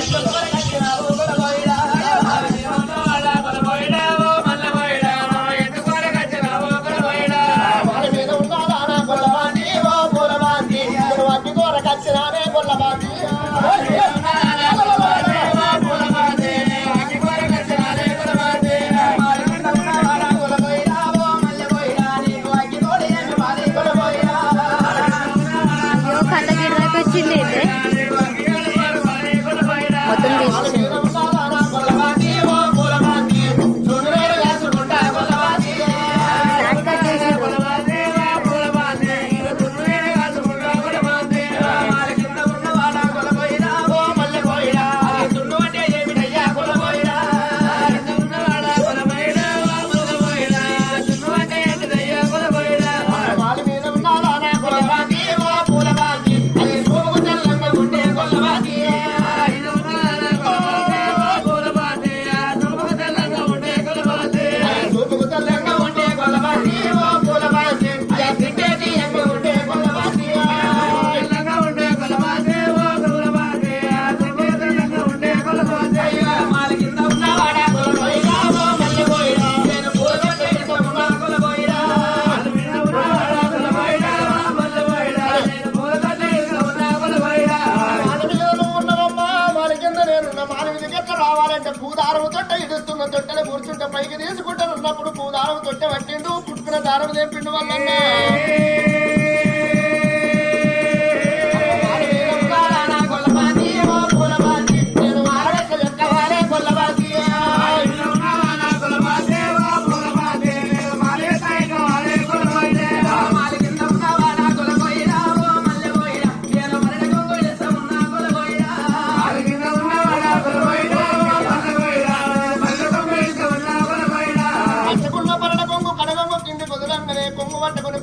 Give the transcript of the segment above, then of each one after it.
వారి పుట్టినప్పుడు పూదారం తొట్టె పట్టిండు పుట్టుకున్న దారం లేపిండు వాళ్ళన్నా.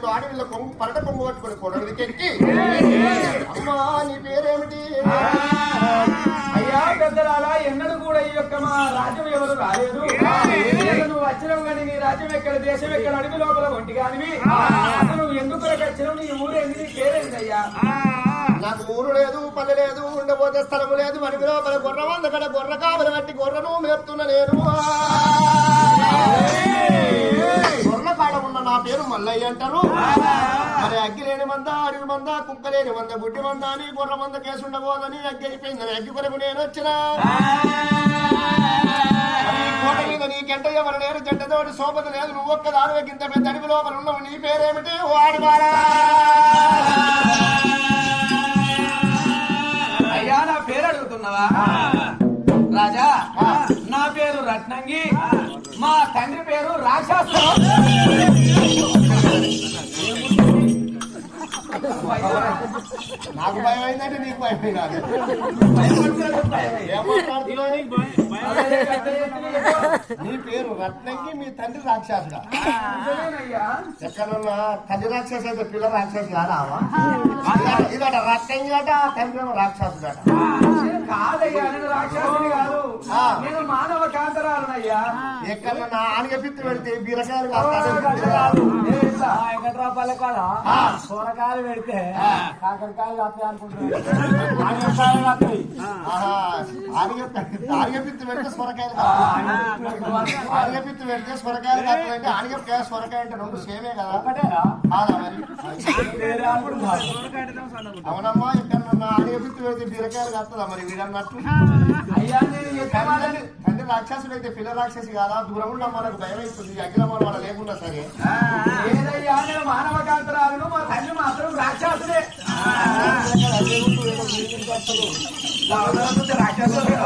వచ్చిండు అడవిలో కొంగు పరట కొంగు పట్టుకొని ఎక్కి అమ్మా నీ పేరేమిటి? అయ్యా పెద్దలారా ఎన్నడూ కూడా ఈ యొక్క మా రాజ్యం ఎవరు రాలేదు. నువ్వు వచ్చినావు కానీ నీ రాజ్యం ఎక్కడ దేశం ఎక్కడ అడవి లోపల ఒంటి కానివి. నువ్వు ఎందుకు వచ్చినావు? నీ ఊరు ఏంది? నీ పేరేంది అయ్యా? నాకు ఊరు లేదు పల్లె లేదు ఉండబోతే స్థలము లేదు. అడవి లోపల గొర్ర వంద కడ గొర్ర కావలి బట్టి గొర్రెను మేపుతున్న నేను. నా పేరు మల్లయ్య అంటారు. మరి అగ్గి లేని మంద అడవి మంద కుక్క లేని మంద గుడ్డి మంద అని గొర్రె మంద కేసు ఉండబోదని అగ్గి అయిపోయిందని అగ్గి కొరకు నేను వచ్చిన. కోట మీద నీకెంట ఎవరు లేరు? జంటతోటి సోపత లేదు. నువ్వు ఒక్క దాని ఇంత పెద్ద అడవి లోపల ఉన్నావు. నీ పేరేమిటి? వాడివాడా అయ్యా నా పేరు అడుగుతున్నావా? రాజా నా పేరు రత్నంగి. మా తండ్రి పేరు నాకు భయం అయిందంటే నీకు భయం అయినాది. నీ పేరు రత్నంకి మీ తండ్రి రాక్షసుడా? ఎక్కడన్నా? తల్లి రాక్షసు అయితే పిల్ల రాక్షసు కాదావా ఇదట రత్నంగి అట తండ్రి రాక్షసుడట కాదయ్యా నేను రాక్షసుని కాదు. నేను మానవ కాంతరాలనయ్యా. ఎక్కడన్నా ఆనగ పిత్తి పెడితే బీరకాయలు కాదు వెంకట్రాపాల కాదా. సొరకాయలు పెడితే కాకరకాయలు వస్తాయి అనుకుంటున్నాను ఆనగపిత్తి పెడితే సొరకాయలు ఆనగపిత్తి పెడితే సొరకాయలు కాదు అంటే ఆనగకాయ సొరకాయ అంటే రెండు సేమే కదా. అవునమ్మా ఇక్కడ ఆనగపిత్తి పెడితే బీరకాయలు కాస్తుందా మరి? వీడన్నట్టు అయ్యా రాక్షసుడు అయితే పిల్ల రాక్షసి కాదా? దూరం ఉన్న మనకు భయం అవుతుంది అఖిలమ్మ వాళ్ళ లేకుండా సరే. ఏదయ్యా నేను మానవ కాంతరాలను మా తల్లి మాత్రం రాక్షసుడే. రాక్షసుడే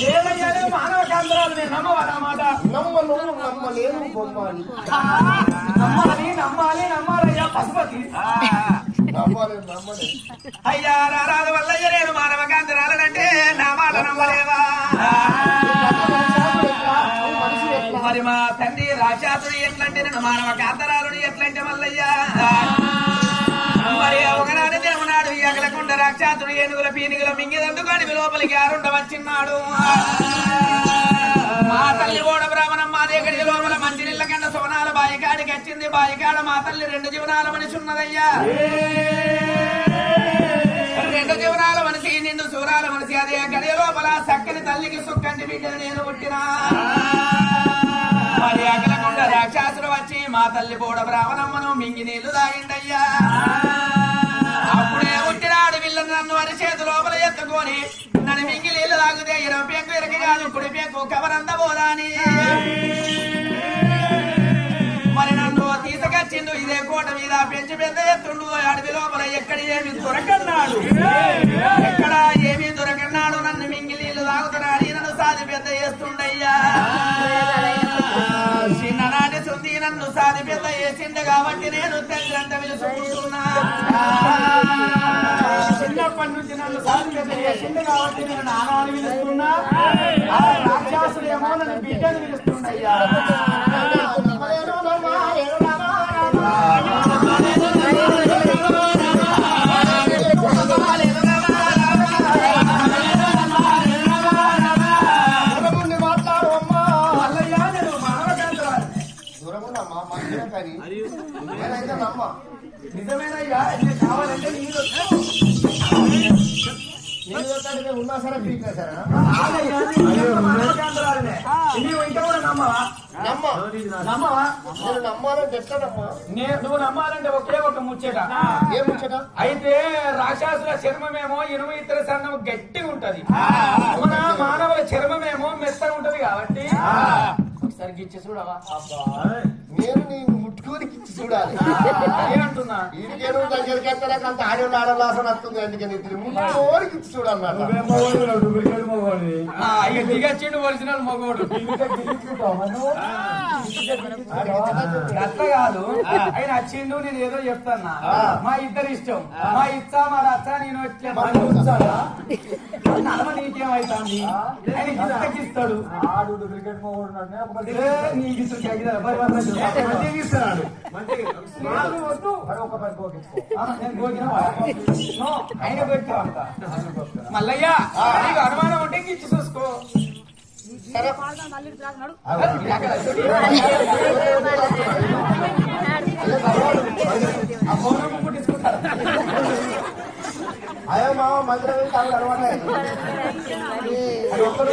లేదయ్యా నేను మానవ కాంతరాలు నేను నమ్మవాలన్నమాట నమ్మను నమ్మలేను బొమ్మని నమ్మాలి నమ్మాలి నమ్మాలయ్యా పశుపతి. అయ్యా రారాదు వల్లయ్య నేను నా మాట నమ్మలేవా మరి మా తండ్రి రాక్షసుడు ఎట్లంటే నేను మానవ కాంతరాలుడు ఎట్లంటే మల్లయ్యా మరి ఒకనాడు దేవునాడు ఎగలకుండా రాక్షసుడు ఏనుగుల పీనుగుల మింగిదందుకు లోపలికి ఆరుండ వచ్చిన్నాడు మా తల్లి ఓడ బ్రాహ్మణం మా దగ్గర లోపల వచ్చింది బాయికాడ మా తల్లి రెండు జీవనాల మనిషి ఉన్నదయ్యా. రెండు జీవనాల మనిషి నిండు చూరాల మనిషి. అదే గడియ లోపల చక్కని తల్లికి సుక్కంటి బిడ్డను నేను పుట్టినా. మరి అగలకుండా రాక్షసుడు వచ్చి మా తల్లి బోడ బ్రాహ్మణమ్మను మింగి నీళ్ళు తాగిండయ్యా. అప్పుడే పుట్టినాడు వీళ్ళు నన్ను అని చేతి లోపల ఎత్తుకొని నన్ను మింగి నీళ్ళు తాగితే ఇరవై పేకు ఇరకి కాదు కుడి పేకు కవరంద పోదాని పెంచి ఎత్తుండు అడవి లోపల ఎక్కడ ఏమి దొరకన్నాడు? ఎక్కడ ఏమి దొరకన్నాడు? నన్ను మింగిలీలు తాగుతున్నాడు నన్ను సాది పెద్ద చేస్తుండయ్యా. చిన్ననాటి సుంది నన్ను సాది పెద్ద చేసిండు కాబట్టి నేను తండ్రి విలుసుకుంటున్నా. చిన్నప్పటి నుంచి నన్ను సాది పెద్ద చేసిండు కాబట్టి నేను నానాన్ని పిలుస్తున్నా ఆ రాక్షసుడేమో నన్ను బిడ్డను పిలుస్తుండయ్యా ఉన్నా సరే పీకినా సరే ఆగయ్యా, నేను మానవకాంతరాలనే. నీవు ఇంకా కూడా నమ్మవా? నమ్మ నమ్మవా? నేను నమ్మాలంటే ఎట్లా నమ్మ నే- నువ్వు నమ్మాలంటే ఒకే ఒక ముచ్చట. ఏం ముచ్చట? అయితే రాక్షసుల చర్మమేమో ఇనుము ఇతర సన్నం గట్టిగా ఉంటది. మన మానవుల చర్మమేమో మెత్తగా ఉంటది కాబట్టి ఒకసారి గిచ్చి చూడవా? నేను నీ ముట్టుకొని ఇచ్చి చూడాలి. ఈడికేను దగ్గరికి ఎక్కడానికి అంత ఆడవాళ్ళు ఆడవాళ్ళు ఆసన వస్తుంది అందుకని ఇద్దరు ముట్టుకోరికి ఇచ్చి ఇక దిగచ్చిండు ఒరిజినల్ మగోడు అట్లా కాదు ఆయన వచ్చిండు నేను ఏదో చెప్తాన్నా. మా ఇద్దరు ఇష్టం మా ఇచ్చా మా రచ్చ నేను నడమ నీకేమైతుంది? ఆయన గిస్తకిస్తాడు ఏ, నీకు. మల్లయ్య అనుమానం ఉంటే గిచ్చి చూసుకో సరే అయ్యో మామ మందిరం అలవాటు ఒక్కరు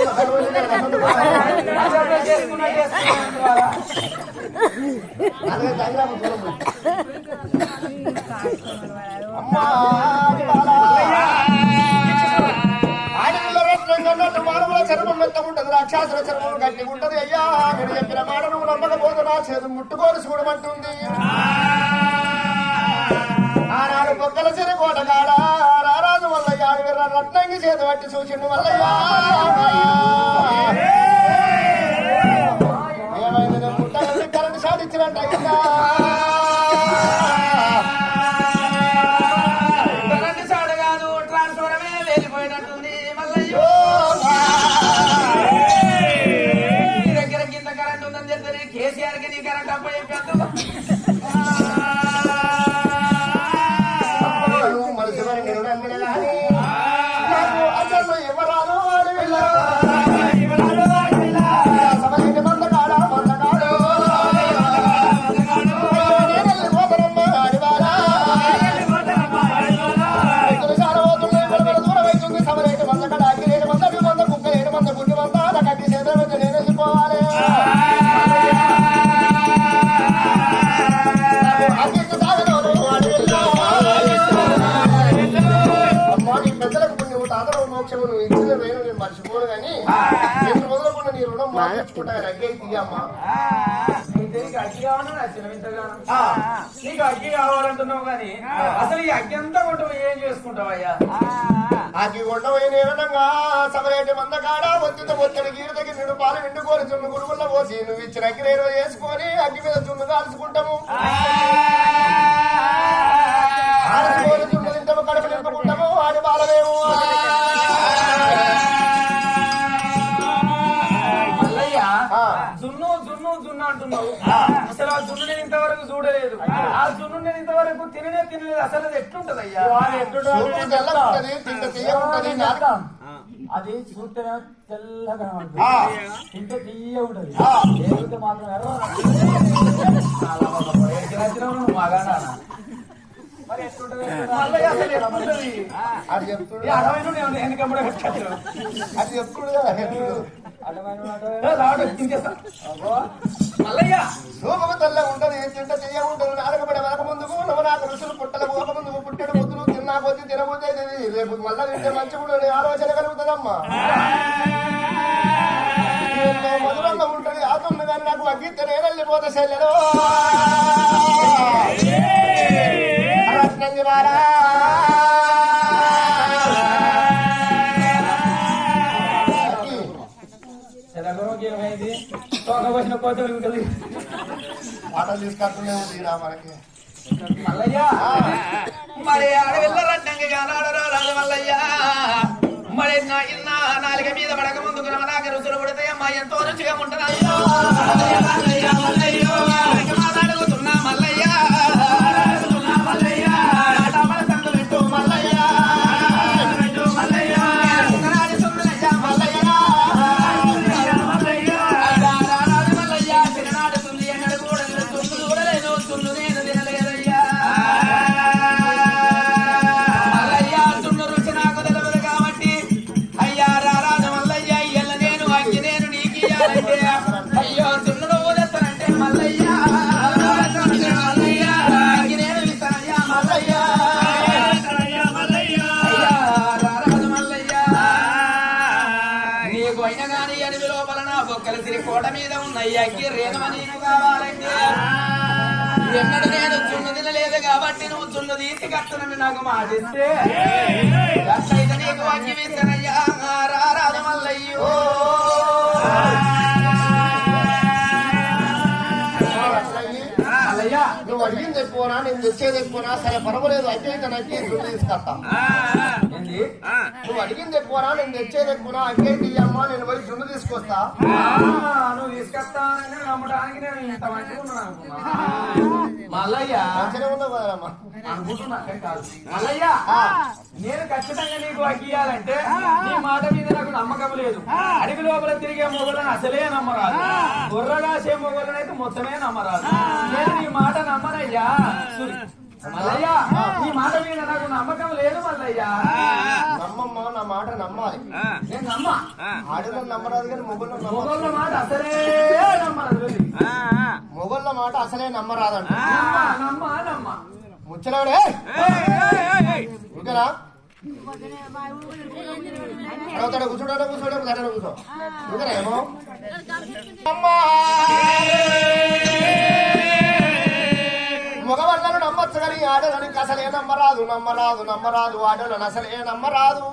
అమ్మా! రాక్షసుల చర్మం గట్టి ఉంటది అయ్యా నేను చెప్పిన మాట నువ్వు నమ్మకపోతే నా చేతి ముట్టుకోని చూడమంటుంది ఆనాడు పొక్కల చెరి కోట కాడ రారాజు వల్లయ్య ఆడవిర్ర రత్నంగి చేతి పట్టి చూసిండు వల్లయ్యా. ఏమైంది? నేను ముట్టగలిగి కరెంట్ షాట్ ఇచ్చినట్టు మోక్షము నువ్వు ఇచ్చిన వేరు నేను మర్చిపోను కానీ నేను మొదలకుండా నీ రుణం మార్చుకుంటా అగ్గై తీయమ్మా నీకు అగ్గి కావాలంటున్నావు కానీ అసలు ఈ అగ్గి అంతా కొట్టు ఏం చేసుకుంటావయ్యా అగ్గి కొండపోయిన ఏమనగా సమరేటి మంద కాడ ఒత్తిత ఒత్తిడి గీరు దగ్గర నిండు పాలు నిండుకొని చున్ను గురుగుల్లో పోసి నువ్వు ఇచ్చిన అగ్గి రేరు చేసుకొని అగ్గి మీద చున్ను కాల్చుకుంటాము. ఆడి బాలమేమో అంటున్నావు అసలు ఆ జున్ను నేను ఇంతవరకు చూడలేదు. ఆ జున్ను నేను ఇంతవరకు తిననే తినలేదు. అసలు అది ఉంటది నాలుక అది చూస్తే తెల్లగా ఆ. ఉంటుంది తింటే తీయ ఉంటది. లేకపోతే మాత్రం ఎట్లుంటది? ఎట్లుంటది? అది చెప్తుడు. ఈ అడవైన చెప్తుడు. రాడు తింటేస్తా మల్లయ్య! సూపుకు తెల్లగా ఉంటది తింట తీయ ఉంటది నాలుకబడి వెనక ముందుకు నవనాక రుచులు పుట్టలు పోక ముందుకు పుట్టడు ముద్దులు తిన్నా కొద్ది తినబోతే రేపు మళ్ళా తింటే మంచిగా ఉండదు ఆలోచన కలుగుతుందమ్మా. మధురంగా ఉంటది ఆతుంది కానీ నాకు అగ్గితే నేను వెళ్ళిపోతే రత్నంగి వారా ఉంటుంది మనకి. మల్లయ్య! మరి మల్లయ్య. మరి నా ఇన్న నాలుక మీద పడక ముందుకు నాక రుచులు పడితే అమ్మా ఎంతో రుచిగా మల్లయ్య, నువ్వు చున్ను తీసి కట్టనని నాకు మాటిస్తే. అట్లయితే నీకు అగ్గి వేసానయ్యా రారాదు మల్లయ్యో. రత్నంగి, మల్లయ్య నువ్వు అడిగింది ఎక్కువనా నేను తెచ్చేది ఎక్కువనా సరే పర్వాలేదు. అయితే నచ్చి దుడ్డు తీసుకొస్తా. ఏంది నువ్వు అడిగింది ఎక్కువనా నేను తెచ్చేది ఎక్కువనా అయితే నేను పోయి దుడ్డు తీసుకొస్తా. ఆ, నువ్వు తీసుకొస్తానని నమ్మడానికి నేను ఇంత మంచిగా ఉన్నాను మల్లయ్య. మల్లయ్య. నేను ఖచ్చితంగా నీకు అగ్గియాలంటే నీ మాట మీద నాకు నమ్మకం లేదు. అడవి లోపల తిరిగే మొగలను అసలే నమ్మరాదు. గొర్రగాసే మొగలను అయితే మొత్తమే నమ్మరాదు. నేను నీ మాట నమ్మనయ్యా. మల్లయ్య నీ మాట మీద నాకు నమ్మకం లేదు మల్లయ్య. నమ్మమ్మ నా మాట నమ్మాలి. నేను నమ్మ. ఆడలను నమ్మరాదు కానీ నమ్మ మొగల మాట అసలే నమ్మరాదు మొగళ్ళ మాట అసలే నమ్మరాదంట. ఓకేనా అడవుతాడు కూర్చోడాడు కూర్చోడాడు గడన కూర్చో. ఓకేనా ఏమో? అమ్మా మగవాళ్ళను నమ్మచ్చు కానీ ఆడలని అసలే నమ్మరాదు నమ్మరాదు నమ్మరాదు. ఆడలను అసలే నమ్మరాదు.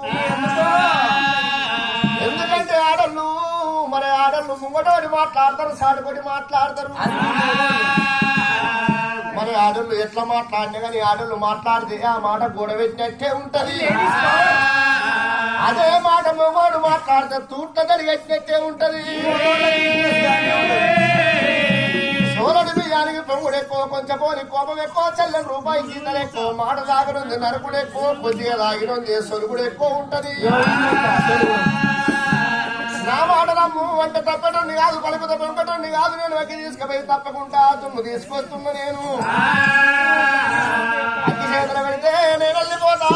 ఎందుకంటే ఆడళ్ళు మరి ఆడళ్ళు ముంగటోడి మాట్లాడతారు సాడుకొని మాట్లాడతారు. మరి ఆడళ్ళు ఎట్లా మాట్లాడినా కానీ ఆడళ్ళు మాట్లాడితే ఆ మాట గొడవెట్టినట్టే ఉంటది. అదే మాట మొగోడు మాట్లాడితే తూట్ల జరిగేట్టే ఉంటది. సోలడి బియ్యానికి పొంగుడు ఎక్కువ కొంచెం పోని కోపం ఎక్కువ చెల్లని రూపాయి గీతలు ఎక్కువ మాట దాగినుంది నరుకుడు ఎక్కువ కొద్దిగా దాగినుంది సొలుగుడు ఎక్కువ ఉంటది. నా మాట నమ్ము అంటే తప్పటండి కాదు పలుకుత పెంకటండి కాదు నేను అగ్గి తీసుకుపోయి తప్పకుండా తుమ్ము తీసుకొస్తున్నా నేను. అగ్గి చేతులు పెడితే నేను వెళ్ళిపోతా.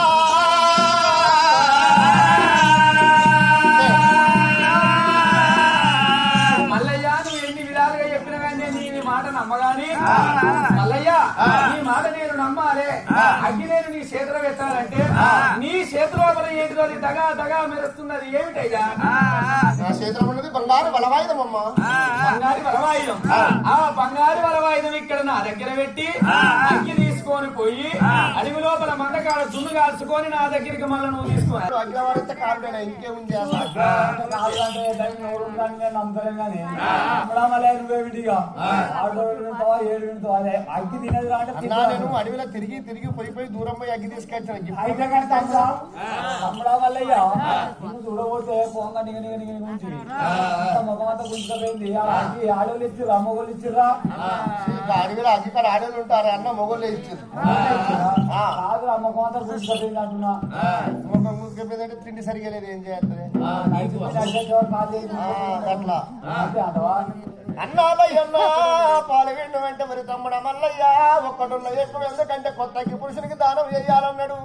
మల్లయ్య నువ్వు ఎన్ని విధాలుగా చెప్పినా కానీ నేను నీ మాట నమ్మగాని. మల్లయ్య నీ మాట నేను నమ్మాలి. అగ్గి నేను నీ చేతిలో పెట్టాలంటే నీ చేతిలో దగా దగా మెరుస్తున్నది ఏమిటయ్యా? చేతిలో ఉన్నది. బంగారు బలవాయుధం అమ్మా. బంగారు బలవాయుధం ఆ. బంగారు బలవాయుధం ఇక్కడ నా దగ్గర పెట్టి అగ్గి తీసుకొని పోయి అడవి లోపల మందకాడ దున్ను కాల్చుకొని నా దగ్గరికి మళ్ళీ నువ్వు తీసుకుని కానీ ఆటో వింటావా ఏడు వింటావా? అదే అగ్గి తినేది రా అంటే అన్నా నేను అడవిలో తిరిగి తిరిగి పోయి పోయి దూరం పోయి అగ్గి తీసుకొచ్చిన అయితే కానీ తమ్ముడా తమ్ముడా వల్లయ్యా నువ్వు చూడబోతే పోంగా నిగ నిగ నిగ నుంచి ముఖం అంతా గుంజుకపోయింది. ఆ అగ్గి ఆడోళ్ళు ఇచ్చిర్రా మొగోళ్ళు ఇచ్చిర్రా? అడవిలో అగ్గి కాడ ఆడేళ్ళు ఉంటారు అన్న మొగోళ్ళే ఇచ్చారు కాదు ఆ. ముఖం అంతా గుంజుకపోయింది అంటున్నా. ముఖం మూసుకపోయిందంటే తిండి సరిగా లేదు ఏం చేస్తుంది అట్లా. అన్నాలయ్యన్నా పాలవిండు వెంట మరి తమ్ముడ మల్లయ్య ఒక్కడున్న ఎక్కువ ఎందుకంటే కొత్తకి పురుషునికి దానం చేయాలన్నాడు.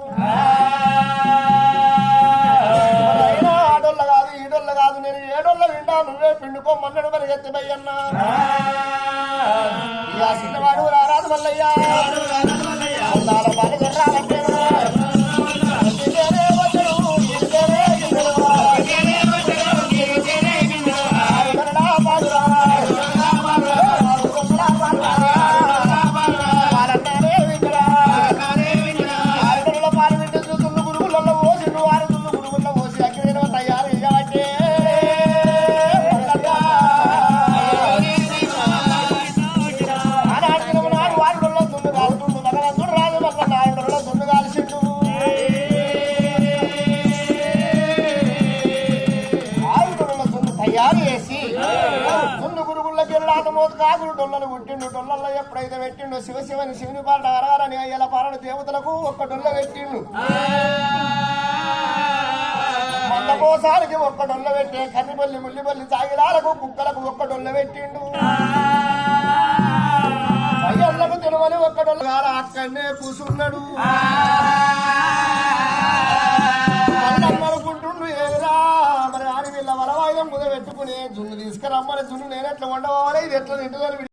ఆడోళ్ళ కాదు ఈడోళ్ళ కాదు నేను ఏడోళ్ళ విండా నువ్వే పిండుకోమన్నాడు మరి ఎత్తిపోయన్నా చిన్నవాడు రారాదు మల్లయ్య. గురుగుళ్ళకి వెళ్ళాత కాకులు డొల్లలు పుట్టిండు డొల్లల్లో ఎప్పుడైతే పెట్టిండు శివ శివని శివుని పాట అరగారని అయ్యల పాలన దేవతలకు ఒక్క డొల్ల పెట్టిండు. మొన్న కోసానికి ఒక్క డొల్ల పెట్టే కర్రిపల్లి ముల్లిపల్లి సాగిరాలకు కుక్కలకు ఒక్క డొల్ల పెట్టిండు. అయ్యలకు తినమని ఒక్క డొల్ల. అక్కడనే కూసున్నాడు. మరి ఆడి పెట్టుకుని జున్ను తీసుకురమ్మని జున్ను నేను ఎట్లా వండవాలి? ఇది ఎట్లా తింటుందని